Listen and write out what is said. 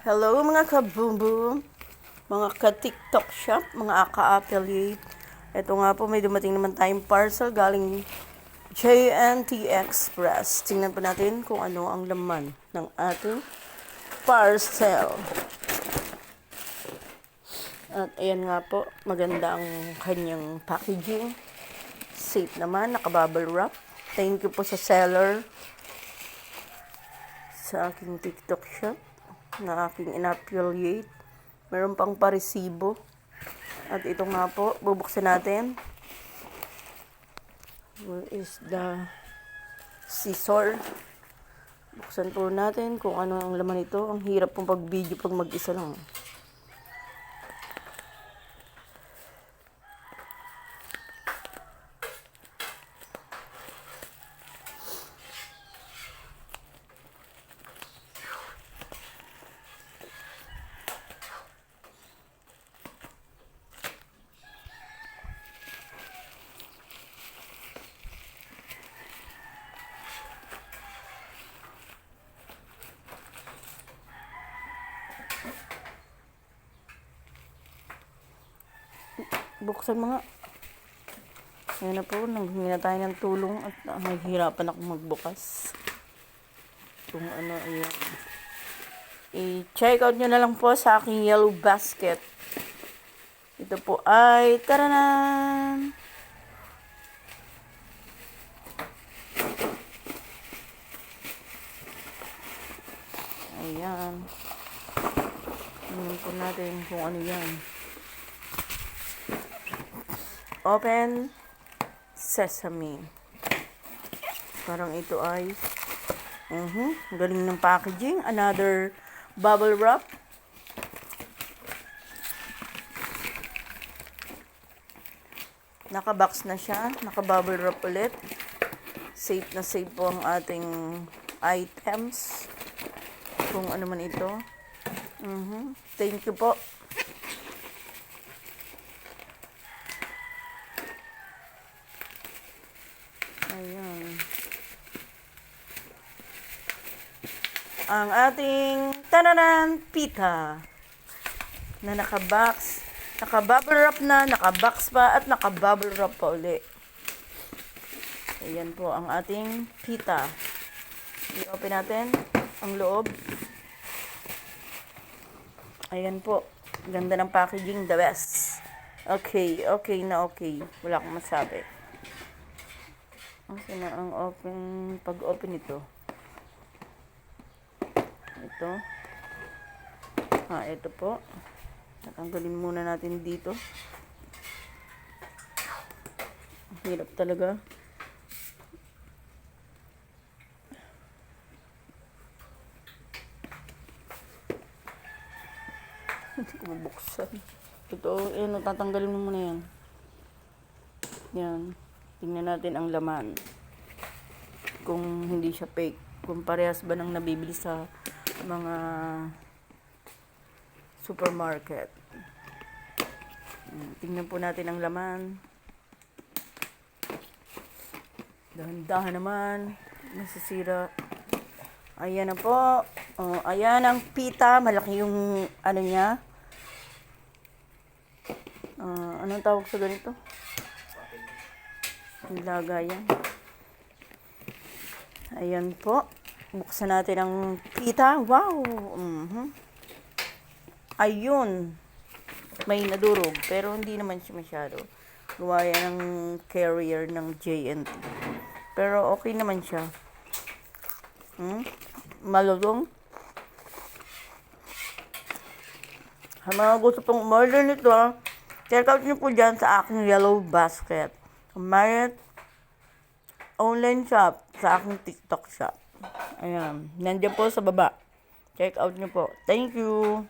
Hello mga ka-boom mga ka-tiktok shop, mga ka-affiliate. Ito nga po, may dumating naman tayong parcel galing JNT Express. Tingnan po natin kung ano ang laman ng ating parcel. At ayan nga po, maganda ang kanyang packaging. Safe naman, nakabubble wrap. Thank you po sa seller sa aking TikTok shop na aking in-affiliate. Meron pang paresibo. At ito nga po, bubuksan natin. Where is the scissor? Buksan po natin kung ano ang laman ito. Ang hirap pong pag-video pag mag-isa lang. Buksan mo nga. Ayan na po, nanghingi na tayo ng tulong at uh, nahihirapan ako magbukas. Kung ano, ayan. I-check out nyo na lang po sa aking yellow basket. Ito po ay, taranan! Ayan. Tingnan po natin kung ano yan. Open sesame. Parang ito ay uh galing ng packaging. Another bubble wrap. Nakabox na siya. Naka-bubble wrap ulit. Safe na safe po ang ating items. Kung ano man ito. Mhm. Thank you po. Ayan. Ang ating tananan pita na nakabox, nakabubble wrap na, nakabox pa at nakabubble wrap pa uli. Ayan po ang ating pita. I-open natin ang loob. Ayan po. Ganda ng packaging, the best. Okay, okay na okay. Wala akong masabi. Kasi na ang open, pag-open ito. Ito. Ah, ito po. Natanggalin muna natin dito. Hirap talaga. Hindi ko mabuksan. Ito, eh, no, tatanggalin mo muna yan. Yan. Tingnan natin ang laman. Kung hindi siya fake. Kung parehas ba nang nabibili sa mga supermarket. Yan. Tingnan po natin ang laman. Dahan-dahan naman. Masisira. Ayan na po. Oh, ayan ang pita. Malaki yung ano niya. Ah, anong tawag sa ganito? Lagayan. Ayan po. Buksan natin ang pita. Wow! Mhm. Ayun. May nadurog. Pero hindi naman siya masyado. Gawa yan ng carrier ng JNT. Pero okay naman siya. Hmm? Malulong. Sa mga gusto pong umorder nito, check out nyo po dyan sa aking yellow basket. Mayat online shop sa aking TikTok shop. Ayan. Nandiyan po sa baba. Check out nyo po. Thank you.